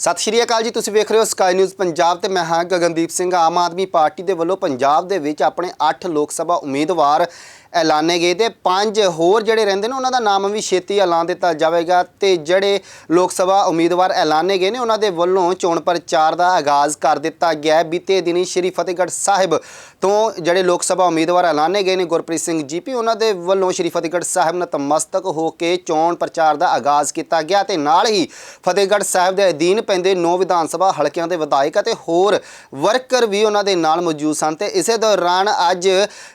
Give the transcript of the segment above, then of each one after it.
ਸਤਿ ਸ਼੍ਰੀ ਅਕਾਲ ਜੀ, ਤੁਸੀਂ ਵੇਖ ਰਹੇ ਹੋ ਸਕਾਈ ਨਿਊਜ਼ ਪੰਜਾਬ ਤੇ ਮੈਂ ਹਾਂ ਗਗਨਦੀਪ ਸਿੰਘ। ਆਮ ਆਦਮੀ ਪਾਰਟੀ ਦੇ ਵੱਲੋਂ ਪੰਜਾਬ ਦੇ ਵਿੱਚ ਆਪਣੇ 8 ਲੋਕ ਸਭਾ ਉਮੀਦਵਾਰ ਐਲਾਨੇ ਗਏ ਤੇ ਪੰਜ ਹੋਰ ਜਿਹੜੇ ਰਹਿੰਦੇ ਨੇ, ਉਹਨਾਂ ਦਾ ਨਾਮ ਵੀ ਛੇਤੀ ਐਲਾਨ ਦਿੱਤਾ ਜਾਵੇਗਾ ਤੇ ਜਿਹੜੇ ਲੋਕ ਸਭਾ ਉਮੀਦਵਾਰ ਐਲਾਨੇ ਗਏ ਨੇ, ਉਹਨਾਂ ਦੇ ਵੱਲੋਂ ਚੋਣ ਪ੍ਰਚਾਰ ਦਾ ਆਗਾਜ਼ ਕਰ ਦਿੱਤਾ ਗਿਆ ਹੈ। ਬੀਤੇ ਦਿਨੀ ਸ਼੍ਰੀ ਫਤਿਹਗੜ੍ਹ ਸਾਹਿਬ ਤੋਂ ਜਿਹੜੇ ਲੋਕ ਸਭਾ ਉਮੀਦਵਾਰ ਐਲਾਨੇ ਗਏ ਨੇ, ਗੁਰਪ੍ਰੀਤ ਸਿੰਘ ਜੀਪੀ ਉਹਨਾਂ ਦੇ ਵੱਲੋਂ ਸ਼੍ਰੀ ਫਤਿਹਗੜ੍ਹ ਸਾਹਿਬ ਨਤਮਸਤਕ ਹੋ ਕੇ ਚੋਣ ਪ੍ਰਚਾਰ ਦਾ ਆਗਾਜ਼ ਕੀਤਾ ਗਿਆ ਤੇ ਨਾਲ ਹੀ ਫਤਿਹਗੜ੍ਹ ਸਾਹਿਬ ਦੇ ਅਧੀਨ ਪੈਂਦੇ ਨੌ ਵਿਧਾਨ ਸਭਾ ਹਲਕਿਆਂ ਦੇ ਵਿਧਾਇਕ ਅਤੇ ਹੋਰ ਵਰਕਰ ਵੀ ਉਹਨਾਂ ਦੇ ਨਾਲ ਮੌਜੂਦ ਸਨ ਤੇ ਇਸੇ ਦੌਰਾਨ ਅੱਜ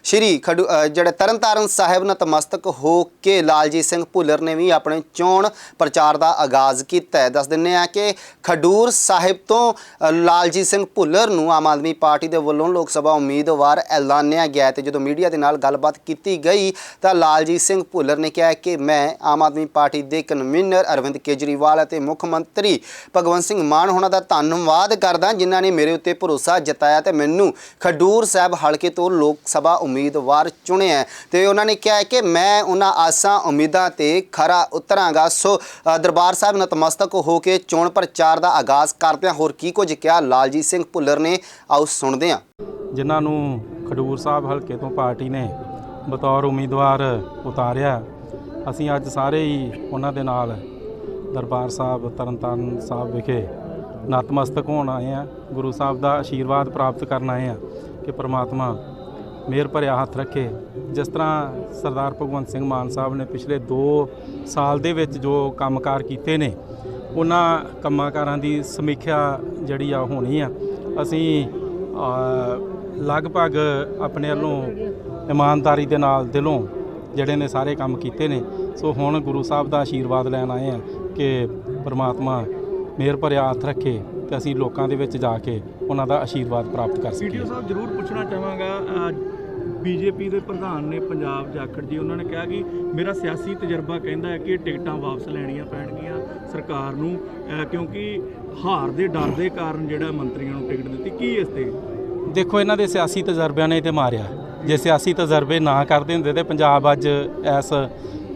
ਸ਼੍ਰੀ ਖਡੂ ਜਿਹੜੇ ਤਰਨਤਾਰਨ ਸਾਹਿਬ ਨਤਮਸਤਕ ਹੋ ਕੇ ਲਾਲਜੀਤ ਸਿੰਘ ਭੁੱਲਰ ਨੇ ਵੀ ਆਪਣੇ ਚੋਣ ਪ੍ਰਚਾਰ ਦਾ ਆਗਾਜ਼ ਕੀਤਾ ਹੈ। ਦੱਸ ਦਿੰਨੇ ਆ ਕਿ ਖਡੂਰ ਸਾਹਿਬ ਤੋਂ ਲਾਲਜੀਤ ਸਿੰਘ ਭੁੱਲਰ ਨੂੰ ਆਮ ਆਦਮੀ ਪਾਰਟੀ ਦੇ ਵੱਲੋਂ ਲੋਕ ਸਭਾ ਉਮੀਦਵਾਰ ਐਲਾਨਿਆ ਗਿਆ ਹੈ ਤੇ ਜਦੋਂ ਮੀਡੀਆ ਦੇ ਨਾਲ ਗੱਲਬਾਤ ਕੀਤੀ ਗਈ ਤਾਂ ਲਾਲਜੀਤ ਸਿੰਘ ਭੁੱਲਰ ਨੇ ਕਿਹਾ ਕਿ ਮੈਂ ਆਮ ਆਦਮੀ ਪਾਰਟੀ ਦੇ ਕਨਵੀਨਰ ਅਰਵਿੰਦ ਕੇਜਰੀਵਾਲ ਅਤੇ ਮੁੱਖ ਮੰਤਰੀ ਭਗਵੰਤ ਸਿੰਘ ਮਾਨ ਹੋਣਾ ਦਾ ਧੰਨਵਾਦ ਕਰਦਾ ਜਿਨ੍ਹਾਂ ਨੇ ਮੇਰੇ ਉੱਤੇ ਭਰੋਸਾ ਜਤਾਇਆ ਤੇ ਮੈਨੂੰ ਖਡੂਰ ਸਾਹਿਬ ਹਲਕੇ ਤੋਂ ਲੋਕ ਸਭਾ ਉਮੀਦਵਾਰ ਚੁਣਿਆ ਤੇ ਉਹਨਾਂ ਨੇ ਕਿਹਾ ਹੈ ਕਿ ਮੈਂ ਉਹਨਾਂ ਆਸਾਂ ਉਮੀਦਾਂ ਤੇ ਖਰਾ ਉਤਰਾਂਗਾ। ਸੋ ਦਰਬਾਰ ਸਾਹਿਬ ਨਤਮਸਤਕ ਹੋ ਕੇ ਚੋਣ ਪ੍ਰਚਾਰ ਦਾ ਆਗਾਜ਼ ਕਰਦਿਆਂ ਹੋਰ ਕੀ ਕੁਝ ਕਿਹਾ? ਲਾਲਜੀਤ ਸਿੰਘ ਭੁੱਲਰ ਨੇ। ਆਓ ਸੁਣਦੇ ਹਾਂ। ਜਿਨ੍ਹਾਂ ਨੂੰ ਖਡੂਰ ਸਾਹਿਬ ਹਲਕੇ ਤੋਂ ਪਾਰਟੀ ਨੇ ਬਤੌਰ ਉਮੀਦਵਾਰ ਉਤਾਰਿਆ, ਅਸੀਂ ਅੱਜ ਸਾਰੇ ਹੀ ਉਹਨਾਂ ਦੇ ਨਾਲ ਦਰਬਾਰ ਸਾਹਿਬ ਤਰਨਤਾਰਨ ਸਾਹਿਬ ਵਿਖੇ ਨਤਮਸਤਕ ਹੋਣ ਆਏ ਆ ਗੁਰੂ ਸਾਹਿਬ ਦਾ ਆਸ਼ੀਰਵਾਦ ਪ੍ਰਾਪਤ ਕਰਨ ਆਏ ਆ ਕਿ ਪ੍ਰਮਾਤਮਾ ਮੇਰ ਭਰਿਆ ਹੱਥ ਰੱਖੇ। ਜਿਸ ਤਰ੍ਹਾਂ ਸਰਦਾਰ ਭਗਵੰਤ ਸਿੰਘ ਮਾਨ ਸਾਹਿਬ ਨੇ ਪਿਛਲੇ 2 ਸਾਲ ਦੇ ਵਿੱਚ ਜੋ ਕੰਮਕਾਰ ਕੀਤੇ ਨੇ, ਉਹਨਾਂ ਕੰਮਾਂਕਾਰਾਂ ਦੀ ਸਮੀਖਿਆ ਜਿਹੜੀ ਆ ਹੋਣੀ ਆ। ਅਸੀਂ ਲਗਭਗ ਆਪਣੇ ਵੱਲੋਂ ਇਮਾਨਦਾਰੀ ਦੇ ਨਾਲ ਦਿਲੋਂ ਜਿਹੜੇ ਨੇ ਸਾਰੇ ਕੰਮ ਕੀਤੇ ਨੇ। ਸੋ ਹੁਣ ਗੁਰੂ ਸਾਹਿਬ ਦਾ ਆਸ਼ੀਰਵਾਦ ਲੈਣ ਆਏ ਆ ਕਿ ਪਰਮਾਤਮਾ ਮਿਹਰ ਭਰਿਆ ਹੱਥ ਰੱਖੇ। ਤੇ ਅਸੀਂ ਲੋਕਾਂ ਦੇ ਵਿੱਚ ਜਾ ਕੇ ਉਹਨਾਂ ਦਾ ਆਸ਼ੀਰਵਾਦ ਪ੍ਰਾਪਤ ਕਰ ਸਕੀਏ। ਵੀਡੀਓ ਸਾਹਿਬ ਜਰੂਰ ਪੁੱਛਣਾ ਚਾਹਾਂਗਾ ਬੀਜੇਪੀ ਦੇ ਪ੍ਰਧਾਨ ਨੇ ਪੰਜਾਬ ਜਾਖੜ ਜੀ ਉਹਨਾਂ ਨੇ ਕਿਹਾ ਕਿ ਮੇਰਾ ਸਿਆਸੀ ਤਜਰਬਾ ਕਹਿੰਦਾ ਹੈ ਕਿ ਟਿਕਟਾਂ ਵਾਪਸ ਲੈਣੀਆਂ ਪੈਣਗੀਆਂ ਸਰਕਾਰ ਨੂੰ ਕਿਉਂਕਿ ਹਾਰ ਦੇ ਡਰ ਦੇ ਕਾਰਨ ਜਿਹੜਾ ਮੰਤਰੀਆਂ ਨੂੰ ਟਿਕਟ ਦਿੱਤੀ ਕੀ ਇਸ ਤੇ? ਦੇਖੋ ਇਹਨਾਂ ਦੇ ਸਿਆਸੀ ਤਜਰਬਿਆਂ ਨੇ ਤੇ ਮਾਰਿਆ। ਜੇ ਸਿਆਸੀ ਤਜਰਬੇ ਨਾ ਕਰਦੇ ਹੁੰਦੇ ਤੇ ਪੰਜਾਬ ਅੱਜ ਐਸ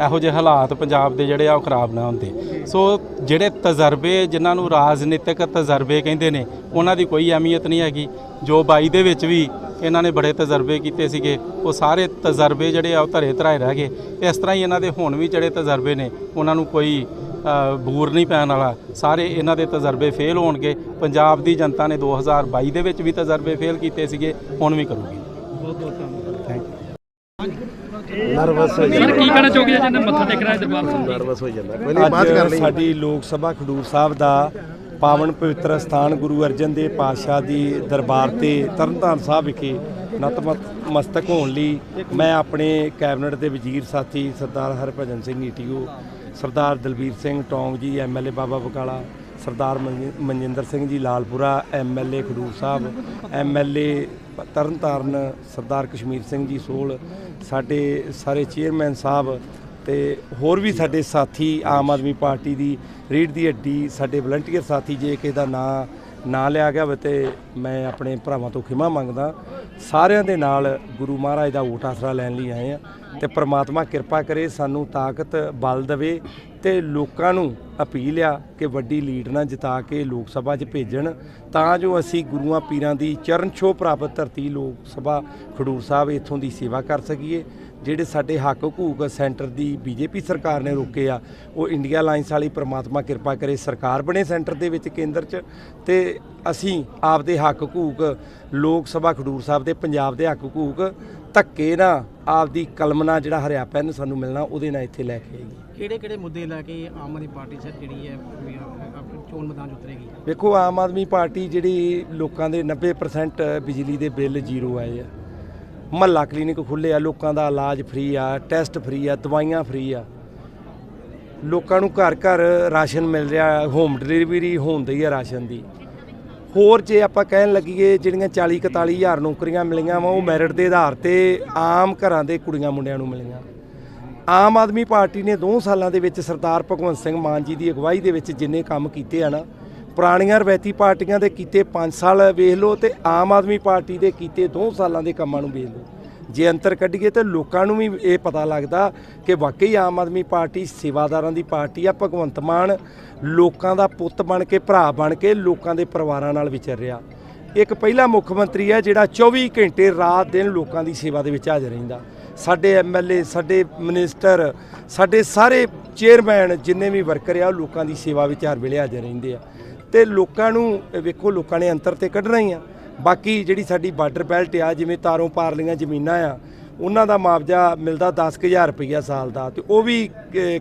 ਇਹੋ ਜਿਹੇ ਹਾਲਾਤ ਪੰਜਾਬ ਦੇ ਜਿਹੜੇ ਆ ਉਹ ਖਰਾਬ ਨਾ ਹੁੰਦੇ। ਸੋ ਜਿਹੜੇ ਤਜਰਬੇ ਜਿਨ੍ਹਾਂ ਨੂੰ ਰਾਜਨੀਤਿਕ ਤਜਰਬੇ ਕਹਿੰਦੇ ਨੇ, ਉਹਨਾਂ ਦੀ ਕੋਈ ਅਹਿਮੀਅਤ ਨਹੀਂ ਹੈਗੀ। ਜੋ ਬਾਈ ਦੇ ਵਿੱਚ ਵੀ ਇਹਨਾਂ ਨੇ ਬੜੇ ਤਜਰਬੇ ਕੀਤੇ ਸੀਗੇ, ਉਹ ਸਾਰੇ ਤਜਰਬੇ ਜਿਹੜੇ ਆ ਉਹ ਧਰੇ ਧਰਾਏ ਰਹਿ ਗਏ। ਇਸ ਤਰ੍ਹਾਂ ਹੀ ਇਹਨਾਂ ਦੇ ਹੁਣ ਵੀ ਜਿਹੜੇ ਤਜਰਬੇ ਨੇ, ਉਹਨਾਂ ਨੂੰ ਕੋਈ ਬੂਰ ਨਹੀਂ ਪੈਣ ਵਾਲਾ। ਸਾਰੇ ਇਹਨਾਂ ਦੇ ਤਜਰਬੇ ਫੇਲ ਹੋਣਗੇ। ਪੰਜਾਬ ਦੀ ਜਨਤਾ ਨੇ 2022 ਦੇ ਵਿੱਚ ਵੀ ਤਜਰਬੇ ਫੇਲ ਕੀਤੇ ਸੀਗੇ, ਹੁਣ ਵੀ ਕਰੂਗੀ। ਬਹੁਤ ਬਹੁਤ ਧੰਨਵਾਦ ਥੈਂਕ ਯੂ ਨਰਵਸ ਹੋ ਸਰ ਕੀ ਕਹਿਣਾ ਚਾਹੋਗੇ ਜਿਹਨੇ ਮੱਥਾ ਟੇਕਣਾ ਹੈ ਦਰਬਾਰ ਸਾਹਿਬ ਨਰਵਸ ਹੋ ਜਾਂਦਾ। ਕੋਈ ਨਹੀਂ ਬਾਤ ਕਰ ਅੱਜ ਲਈ ਸਾਡੀ ਲੋਕ ਸਭਾ ਖਡੂਰ ਸਾਹਿਬ ਦਾ ਪਾਵਨ ਪਵਿੱਤਰ ਸਥਾਨ ਗੁਰੂ ਅਰਜਨ ਦੇਵ ਪਾਤਸ਼ਾਹ ਦੀ ਦਰਬਾਰ ਤੇ ਤਰਨਤਾਰਨ ਸਾਹਿਬ ਵਿਖੇ ਨਤਮਸਤਕ ਹੋਣ ਲਈ ਮੈਂ ਆਪਣੇ ਕੈਬਨਿਟ ਦੇ ਵਜ਼ੀਰ ਸਾਥੀ ਸਰਦਾਰ ਹਰਭਜਨ ਸਿੰਘ ਈਟੀਓ ਸਰਦਾਰ ਦਲਬੀਰ ਸਿੰਘ ਟੌਂਗ ਜੀ ਐਮਐਲਏ ਬਾਬਾ ਬਕਾਲਾ ਸਰਦਾਰ ਮਨਜਿ- ਮਨਜਿੰਦਰ ਸਿੰਘ ਜੀ ਲਾਲਪੁਰਾ ਐਮਐਲਏ ਖਡੂਰ ਸਾਹਿਬ ਐਮਐਲਏ ਤਰਨਤਾਰਨ ਸਰਦਾਰ ਕਸ਼ਮੀਰ ਸਿੰਘ ਜੀ ਸੋਲ, ਸਾਡੇ ਸਾਰੇ ਚੇਅਰਮੈਨ ਸਾਹਿਬ ਤੇ ਹੋਰ ਵੀ ਸਾਡੇ ਸਾਥੀ ਆਮ ਆਦਮੀ ਪਾਰਟੀ ਦੀ ਰੀੜ ਦੀ ਹੱਡੀ, ਸਾਡੇ ਵਲੰਟੀਅਰ ਸਾਥੀ ਜੇ ਕਿਸੇ ਦਾ ਨਾਂ, ਨਾ ਲਿਆ ਗਿਆ ਹੋਵੇ ਤੇ ਮੈਂ ਆਪਣੇ ਭਰਾਵਾਂ ਤੋਂ ਖਿਮਾ ਮੰਗਦਾ, ਸਾਰਿਆਂ ਦੇ ਨਾਲ ਗੁਰੂ ਮਹਾਰਾਜ ਦਾ ਓਟ ਆਸਰਾ ਲੈਣ ਲਈ ਆਏ ਆ ਤੇ ਪ੍ਰਮਾਤਮਾ ਕਿਰਪਾ ਕਰੇ ਸਾਨੂੰ ਤਾਕਤ ਬਲ ਦੇਵੇ ਤੇ ਲੋਕਾਂ ਨੂੰ ਅਪੀਲ ਆ ਕਿ ਵੱਡੀ ਲੀਡ ਨਾਲ ਜਿਤਾ ਕੇ ਲੋਕ ਸਭਾ 'ਚ ਭੇਜਣ। ਤਾਂ ਜੋ ਅਸੀਂ ਗੁਰੂਆਂ ਪੀਰਾਂ ਦੀ ਚਰਨ ਛੋਹ ਪ੍ਰਾਪਤ ਧਰਤੀ ਲੋਕ ਸਭਾ ਖਡੂਰ ਸਾਹਿਬ ਇੱਥੋਂ ਦੀ ਸੇਵਾ ਕਰ ਸਕੀਏ। ਜਿਹੜੇ ਸਾਡੇ ਹੱਕ ਹਕੂਕ ਸੈਂਟਰ ਦੀ ਬੀਜੇਪੀ ਸਰਕਾਰ ਨੇ ਰੋਕੇ ਆ, ਉਹ ਇੰਡੀਆ ਅਲਾਈਅੰਸ ਵਾਲੀ ਪ੍ਰਮਾਤਮਾ ਕਿਰਪਾ ਕਰੇ ਸਰਕਾਰ ਬਣੇ ਸੈਂਟਰ ਦੇ ਵਿੱਚ ਕੇਂਦਰ 'ਚ। ਤੇ ਅਸੀਂ ਆਪਦੇ ਹੱਕ ਹਕੂਕ ਲੋਕ ਸਭਾ ਖਡੂਰ ਸਾਹਿਬ ਦੇ ਪੰਜਾਬ ਦੇ ਹੱਕ ਹਕੂਕ ਧੱਕੇ ਨਾ ਆਪਦੀ ਕਲਮ ਨਾਲ ਜਿਹੜਾ ਹਰਿਆ ਪੈਨ ਸਾਨੂੰ ਮਿਲਣਾ ਉਹਦੇ ਨਾਲ ਇੱਥੇ ਲੈ ਕੇ ਆਈਏ ਕਿਹੜੇ ਕਿਹੜੇ ਮੁੱਦੇ ਲੈ ਕੇ ਆਮ ਆਦਮੀ ਪਾਰਟੀ ਸਰ ਜਿਹੜੀ ਹੈ? ਵੀ ਆਪਣੀ ਚੋਣ ਮੈਦਾਨ 'ਚ ਉਤਰੇਗੀ? ਵੇਖੋ ਆਮ ਆਦਮੀ ਪਾਰਟੀ ਜਿਹੜੀ ਲੋਕਾਂ ਦੇ 90% ਬਿਜਲੀ ਦੇ ਬਿੱਲ ਜ਼ੀਰੋ ਆਏ ਆ। ਮਹੱਲਾ ਕਲੀਨਿਕ ਖੁੱਲੇ ਆ ਲੋਕਾਂ ਦਾ ਇਲਾਜ ਫ੍ਰੀ ਆ ਟੈਸਟ ਫ੍ਰੀ ਆ ਦਵਾਈਆਂ ਫ੍ਰੀ ਆ। ਲੋਕਾਂ ਨੂੰ ਘਰ ਘਰ ਰਾਸ਼ਨ ਮਿਲ ਰਿਹਾ ਹੋਮ ਡਿਲੀਵਰੀ ਹੁੰਦੀ ਆ ਰਾਸ਼ਨ ਦੀ। ਹੋਰ ਜੇ ਆਪਾਂ ਕਹਿਣ ਲੱਗੀਏ ਜਿਹੜੀਆਂ 40 41 ਹਜ਼ਾਰ ਨੌਕਰੀਆਂ ਮਿਲੀਆਂ ਵਾ, ਉਹ ਮੈਰਿਟ ਦੇ ਆਧਾਰ ਤੇ ਆਮ ਘਰਾਂ ਦੇ ਕੁੜੀਆਂ ਮੁੰਡਿਆਂ ਨੂੰ ਮਿਲੀਆਂ। ਆਮ ਆਦਮੀ ਪਾਰਟੀ ਨੇ 2 ਸਾਲਾਂ ਦੇ ਵਿੱਚ ਸਰਦਾਰ ਭਗਵੰਤ ਸਿੰਘ ਮਾਨ ਜੀ ਦੀ ਅਗਵਾਈ ਦੇ ਵਿੱਚ ਜਿੰਨੇ ਕੰਮ ਕੀਤੇ ਆ ਨਾ, ਪੁਰਾਣੀਆਂ ਰਵੈਤੀ ਪਾਰਟੀਆਂ ਦੇ ਕੀਤੇ 5 ਸਾਲ ਵੇਖ ਲਓ ਤੇ ਆਮ ਆਦਮੀ ਪਾਰਟੀ ਦੇ ਕੀਤੇ 2 ਸਾਲਾਂ ਦੇ ਕੰਮਾਂ ਨੂੰ ਵੇਖ ਲਓ। ਜੇ ਅੰਤਰ ਕੱਢੀਏ ਤੇ ਲੋਕਾਂ ਨੂੰ ਵੀ ਇਹ ਪਤਾ ਲੱਗਦਾ ਕਿ ਵਾਕਈ ਆਮ ਆਦਮੀ ਪਾਰਟੀ ਸੇਵਾਦਾਰਾਂ ਦੀ ਪਾਰਟੀ ਆ, ਭਗਵੰਤ ਮਾਨ ਲੋਕਾਂ ਦਾ ਪੁੱਤ ਬਣ ਕੇ, ਭਰਾ ਬਣ ਕੇ ਲੋਕਾਂ ਦੇ ਪਰਿਵਾਰਾਂ ਨਾਲ ਵਿਚਰ ਰਿਹਾ। ਇੱਕ ਪਹਿਲਾ ਮੁੱਖ ਮੰਤਰੀ ਹੈ ਜਿਹੜਾ 24 ਘੰਟੇ ਰਾਤ ਦਿਨ ਲੋਕਾਂ ਦੀ ਸੇਵਾ ਦੇ ਵਿੱਚ ਹਾਜ਼ਰ ਰਹਿੰਦਾ। ਸਾਡੇ ਐਮਐਲਏ ਸਾਡੇ ਮਿਨਿਸਟਰ, ਸਾਡੇ ਸਾਰੇ ਚੇਅਰਮੈਨ ਜਿੰਨੇ ਵੀ ਵਰਕਰ ਆ, ਉਹ ਲੋਕਾਂ ਦੀ ਸੇਵਾ ਵਿੱਚ ਹਰ ਵੇਲੇ ਹਾਜ਼ਰ ਰਹਿੰਦੇ ਆ। ਤੇ ਲੋਕਾਂ ਨੂੰ ਵੇਖੋ, ਲੋਕਾਂ ਨੇ ਅੰਤਰ ਤੇ ਕੱਢਣਾ ਹੀ ਆ। ਬਾਕੀ ਜਿਹੜੀ ਸਾਡੀ ਬਾਰਡਰ ਬੈਲਟ ਆ, ਜਿਵੇਂ ਤਾਰੋਂ ਪਾਰ ਪਾਰਲੀਆਂ ਜ਼ਮੀਨਾਂ ਆ, ਉਹਨਾਂ ਦਾ ਮੁਆਵਜ਼ਾ ਮਿਲਦਾ 10000 ਰੁਪਈਆ ਸਾਲ ਦਾ ਤੇ ਉਹ ਵੀ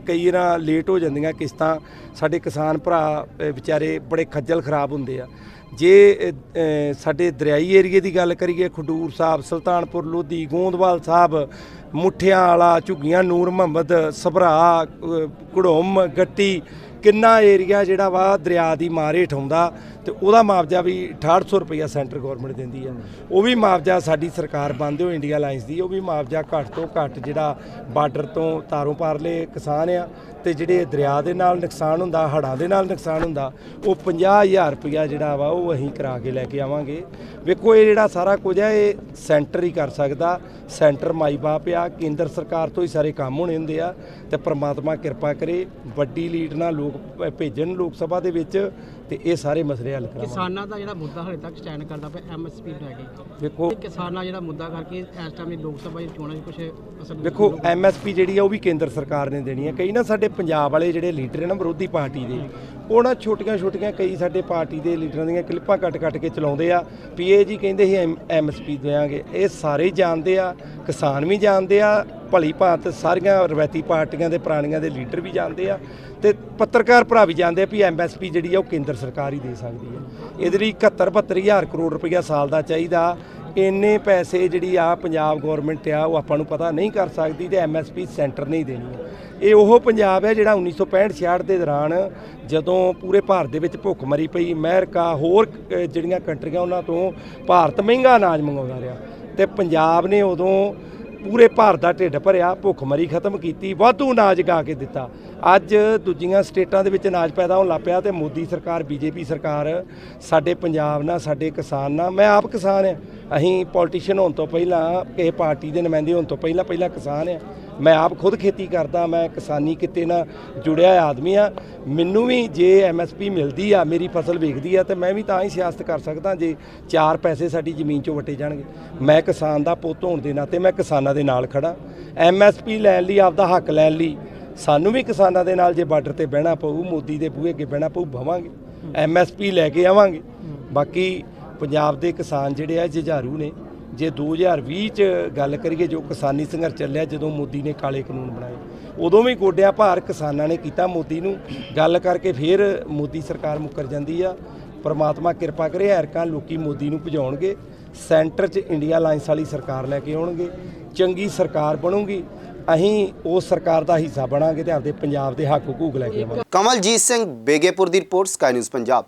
ਕਈ ਵਾਰ ਲੇਟ ਹੋ ਜਾਂਦੀਆਂ ਕਿਸ਼ਤਾਂ। ਸਾਡੇ ਕਿਸਾਨ ਭਰਾ ਵਿਚਾਰੇ ਬੜੇ ਖੱਜਲ ਖਰਾਬ ਹੁੰਦੇ ਆ। ਜੇ ਸਾਡੇ ਦਰਿਆਈ ਏਰੀਏ ਦੀ ਗੱਲ ਕਰੀਏ, ਖਡੂਰ ਸਾਹਿਬ, ਸੁਲਤਾਨਪੁਰ, ਲੋਧੀ, ਗੋਂਦਵਾਲ ਸਾਹਿਬ ਮੁੱਠਿਆਂ ਵਾਲਾ, ਝੁੱਗੀਆਂ, ਨੂਰ, ਮੁਹੰਮਦ, ਸਭਰਾ ਘੜੋਮ, ਗੱਟੀ, ਕਿੰਨਾ ਏਰੀਆ ਜਿਹੜਾ ਵਾ ਦਰਿਆ ਦੀ ਮਾਰ ਹੇਠ ਆਉਂਦਾ ਤੇ ਉਹਦਾ ਮੁਆਵਜ਼ਾ ਵੀ 6800 ਰੁਪਈਆ ਸੈਂਟਰ ਗਵਰਨਮੈਂਟ ਦਿੰਦੀ ਆ। ਉਹ ਵੀ ਮੁਆਵਜ਼ਾ ਸਾਡੀ ਸਰਕਾਰ ਬੰਦ ਹੋ ਇੰਡੀਆ ਅਲਾਈਅੰਸ ਦੀ, ਉਹ ਵੀ ਮੁਆਵਜ਼ਾ ਘੱਟ ਤੋਂ ਘੱਟ ਜਿਹੜਾ ਬਾਰਡਰ ਤੋਂ ਤਾਰੋਂ ਪਾਰਲੇ ਕਿਸਾਨ ਆ ਤੇ ਜਿਹੜੇ ਦਰਿਆ ਦੇ ਨਾਲ ਨੁਕਸਾਨ ਹੁੰਦਾ, ਹੜ੍ਹਾਂ ਦੇ ਨਾਲ ਨੁਕਸਾਨ ਹੁੰਦਾ, ਉਹ 50000 ਰੁਪਈਆ ਜਿਹੜਾ ਵਾ ਉਹ ਅਸੀਂ ਕਰਾ ਕੇ ਲੈ ਕੇ ਆਵਾਂਗੇ। ਵੇਖੋ, ਇਹ ਜਿਹੜਾ ਸਾਰਾ ਕੁਝ ਹੈ ਇਹ ਸੈਂਟਰ ਹੀ ਕਰ ਸਕਦਾ, ਸੈਂਟਰ ਮਾਈ ਬਾਪ ਆ ਕੇਂਦਰ ਸਰਕਾਰ ਤੋਂ ਹੀ ਸਾਰੇ ਕੰਮ ਹੋਣੇ ਹੁੰਦੇ ਆ ਤੇ ਪ੍ਰਮਾਤਮਾ ਕਿਰਪਾ ਕਰੇ ਵੱਡੀ ਲੀਡ ਨਾਲ ਲੋਕ ਭੇਜਣ ਲੋਕ ਸਭਾ ਦੇ ਵਿੱਚ ਤੇ ਇਹ ਸਾਰੇ ਮਸਲੇ ਹੱਲ ਕਰਾਵਾਂਗੇ। ਕਿਸਾਨਾਂ ਦਾ ਜਿਹੜਾ ਮੁੱਦਾ ਹਲੇ ਤੱਕ ਸਟੈਂਡ ਕਰਦਾ ਪਿਆ ਐਮਐਸਪੀ ਲੈ ਕੇ। ਇਹ ਕਿਸਾਨਾਂ ਜਿਹੜਾ ਮੁੱਦਾ ਕਰਕੇ ਇਸ ਟਾਈਮ ਦੀ ਲੋਕ ਸਭਾ ਦੀ ਚੋਣਾਂ 'ਚ ਕੁਝ ਅਸਰ ਵੇਖੋ ਐਮਐਸਪੀ ਜਿਹੜੀ ਆ ਉਹ ਵੀ ਕੇਂਦਰ ਸਰਕਾਰ ਨੇ ਦੇਣੀ ਹੈ ਕਈ ਨਾ ਸਾਡੇ ਪੰਜਾਬ ਵਾਲੇ ਜਿਹੜੇ ਲੀਡਰ ਨੇ ਨਾ ਵਿਰੋਧੀ ਪਾਰਟੀ ਦੇ ਉਹ ਨਾ ਛੋਟੀਆਂ ਛੋਟੀਆਂ ਕਈ ਸਾਡੇ ਪਾਰਟੀ ਦੇ ਲੀਡਰਾਂ ਦੀਆਂ ਕਲਿੱਪਾਂ ਕੱਟ ਕੱਟ ਕੇ ਚਲਾਉਂਦੇ ਆ। ਇਹ ਜੀ ਕਹਿੰਦੇ ਸੀ ਐਮਐਸਪੀ ਦੇਵਾਂਗੇ ਇਹ ਸਾਰੇ ਜਾਣਦੇ ਆ ਕਿਸਾਨ ਵੀ ਜਾਣਦੇ ਆ ਭਲੀ ਭਾਂਤ ਸਾਰੀਆਂ ਰਵਾਇਤੀ ਪਾਰਟੀਆਂ ਦੇ ਪੁਰਾਣੀਆਂ ਦੇ ਲੀਡਰ ਵੀ ਜਾਣਦੇ ਆ ਤੇ ਪੱਤਰਕਾਰ ਭਰਾ ਵੀ ਜਾਣਦੇ ਆ ਵੀ ਐਮਐਸਪੀ ਜਿਹੜੀ ਆ ਉਹ ਕੇਂਦਰ ਸਰਕਾਰ ਹੀ ਦੇ ਸਕਦੀ ਹੈ ਇਹਦੇ ਲਈ 71 72000 ਕਰੋੜ ਰੁਪਈਆ ਸਾਲ ਦਾ ਚਾਹੀਦਾ। ਇੰਨੇ ਪੈਸੇ ਜਿਹੜੀ ਆ ਪੰਜਾਬ ਗਵਰਨਮੈਂਟ ਆ ਉਹ ਆਪਾਂ ਨੂੰ ਪਤਾ ਨਹੀਂ ਕਰ ਸਕਦੀ ਤੇ ਐਮਐਸਪੀ ਸੈਂਟਰ ਨਹੀਂ ਦੇਣੀ ਇਹ ਉਹ ਪੰਜਾਬ ਹੈ ਜਿਹੜਾ 1965 66 ਦੇ ਦੌਰਾਨ ਜਦੋਂ ਪੂਰੇ ਭਾਰਤ ਦੇ ਵਿੱਚ ਭੁੱਖਮਰੀ ਪਈ, ਅਮਰੀਕਾ ਹੋਰ ਜਿਹੜੀਆਂ ਕੰਟਰੀਆਂ ਉਹਨਾਂ ਤੋਂ ਭਾਰਤ ਮਹਿੰਗਾ ਅਨਾਜ ਮੰਗਵਾਉਂਦਾ ਰਿਹਾ ਤੇ ਪੰਜਾਬ ਨੇ ਉਦੋਂ ਪੂਰੇ ਭਾਰਤ ਦਾ ਢਿੱਡ ਭਰਿਆ, ਭੁੱਖਮਰੀ ਖਤਮ ਕੀਤੀ, ਵਾਧੂ ਅਨਾਜ ਗਾ ਕੇ ਦਿੱਤਾ। ਅੱਜ ਦੂਜੀਆਂ ਸਟੇਟਾਂ ਦੇ ਵਿੱਚ ਅਨਾਜ ਪੈਦਾ ਹੋਣ ਲੱਗ ਪਿਆ ਤੇ ਮੋਦੀ ਸਰਕਾਰ, ਬੀਜੇਪੀ ਸਰਕਾਰ, ਸਾਡੇ ਪੰਜਾਬ ਨਾਲ, ਸਾਡੇ ਕਿਸਾਨ ਨਾਲ, ਮੈਂ ਆਪ ਕਿਸਾਨ ਆ ਅਸੀਂ ਪੋਲੀਟੀਸ਼ੀਅਨ ਹੋਣ ਤੋਂ ਪਹਿਲਾਂ, ਕਿਸੇ ਪਾਰਟੀ ਦੇ ਨੁਮਾਇੰਦੇ ਹੋਣ ਤੋਂ ਪਹਿਲਾਂ ਪਹਿਲਾਂ ਕਿਸਾਨ ਆ ਮੈਂ ਆਪ ਖੁਦ ਖੇਤੀ ਕਰਦਾ ਮੈਂ ਕਿਸਾਨੀ ਕਿੱਤੇ ਨਾਲ ਜੁੜਿਆ ਆਦਮੀ ਆ ਮੈਨੂੰ ਵੀ ਜੇ ਐਮਐਸਪੀ ਮਿਲਦੀ ਆ ਮੇਰੀ ਫਸਲ ਵਿਕਦੀ ਆ ਤੇ ਮੈਂ ਵੀ ਤਾਂ ਹੀ ਸਿਆਸਤ ਕਰ ਸਕਦਾ ਜੇ ਚਾਰ ਪੈਸੇ ਸਾਡੀ ਜ਼ਮੀਨ 'ਚੋਂ ਵਟੇ ਜਾਣਗੇ। ਮੈਂ ਕਿਸਾਨ ਦਾ ਪੁੱਤ ਹੋਣ ਦੇ ਨਾਤੇ ਮੈਂ ਕਿਸਾਨਾਂ ਦੇ ਨਾਲ ਖੜਾ ਐਮਐਸਪੀ ਲੈਣ ਲਈ ਆਪਦਾ ਹੱਕ ਲੈਣ ਲਈ ਸਾਨੂੰ ਵੀ ਕਿਸਾਨਾਂ ਦੇ ਨਾਲ ਜੇ ਬਾਰਡਰ ਤੇ ਬਹਿਣਾ ਪਊ ਮੋਦੀ ਦੇ ਬੂਹੇ ਅੱਗੇ ਬਹਿਣਾ ਪਊ ਭਵਾਂਗੇ ਐਮਐਸਪੀ ਲੈ ਕੇ ਆਵਾਂਗੇ। ਬਾਕੀ ਪੰਜਾਬ ਦੇ ਕਿਸਾਨ ਜਿਹੜੇ ਆ ਜੁਝਾਰੂ ਨੇ। ਜੇ 2020 ਚ ਗੱਲ ਕਰੀਏ ਜੋ ਕਿਸਾਨੀ ਸੰਘਰਸ਼ ਚੱਲਿਆ ਜਦੋਂ ਮੋਦੀ ਨੇ ਕਾਲੇ ਕਾਨੂੰਨ ਬਣਾਏ, ਉਦੋਂ ਵੀ ਗੋਡਿਆਂ ਭਾਰ ਕਿਸਾਨਾਂ ਨੇ ਕੀਤਾ ਮੋਦੀ ਨੂੰ। ਗੱਲ ਕਰਕੇ ਫਿਰ ਮੋਦੀ ਸਰਕਾਰ ਮੁੱਕਰ ਜਾਂਦੀ ਆ। ਪਰਮਾਤਮਾ ਕਿਰਪਾ ਕਰੇ ਐਰਕਾਂ ਲੋਕੀ ਮੋਦੀ ਨੂੰ ਭਜਾਉਣਗੇ। ਸੈਂਟਰ 'ਚ ਇੰਡੀਆ ਲਾਇੰਸ ਵਾਲੀ ਸਰਕਾਰ ਲੈ ਕੇ ਆਉਣਗੇ। ਚੰਗੀ ਸਰਕਾਰ ਬਣੂਗੀ। ਅਸੀਂ ਉਸ ਸਰਕਾਰ ਦਾ ਹਿੱਸਾ ਬਣਾਂਗੇ ਤੇ ਆਪਦੇ ਪੰਜਾਬ ਦੇ ਹੱਕ ਹਕੂਕ ਲੈ ਕੇ ਆਵਾਂਗੇ। ਕਮਲਜੀਤ ਸਿੰਘ, ਬੇਗੇਪੁਰ ਦੀ ਰਿਪੋਰਟ, ਸਕਾਈ ਨਿਊਜ਼ ਪੰਜਾਬ।